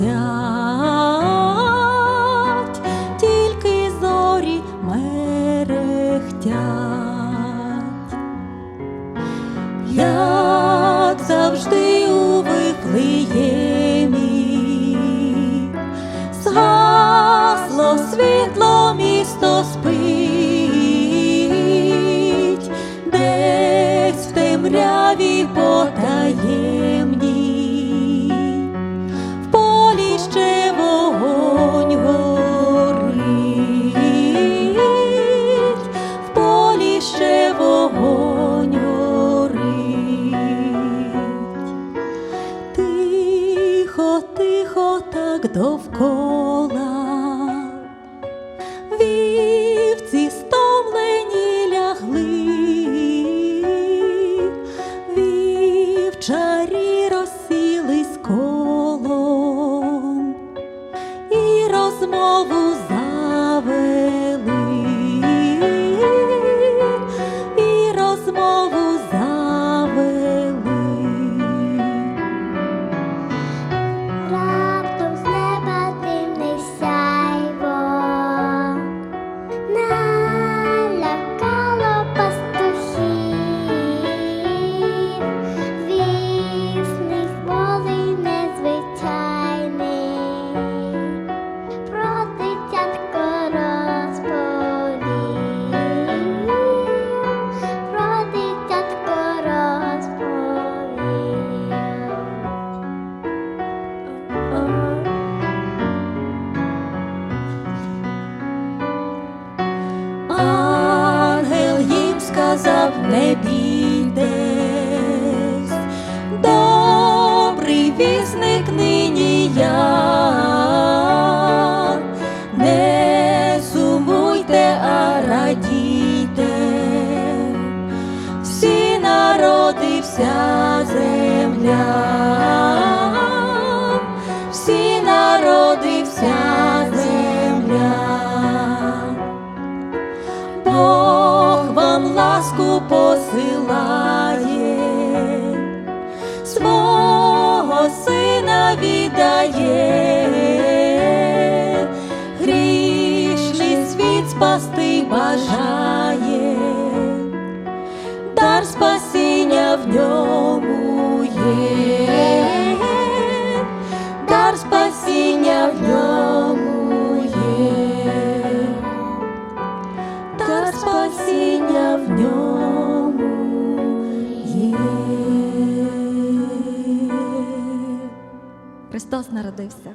мерехтять, тільки зорі мерехтять, як завжди у вифлеємі, згасло світло місто спить, десь в темряві потає. Так довкола. Вівці стомлені лягли, вівчарі розсілись колом і розмову вся земля, всі народи, вся земля. Бог вам ласку посилає, свого сина віддає, грішний світ спасти бажає, в ньому є, дар спасіння в ньому є дар спасіння в ньому є. Христос народився.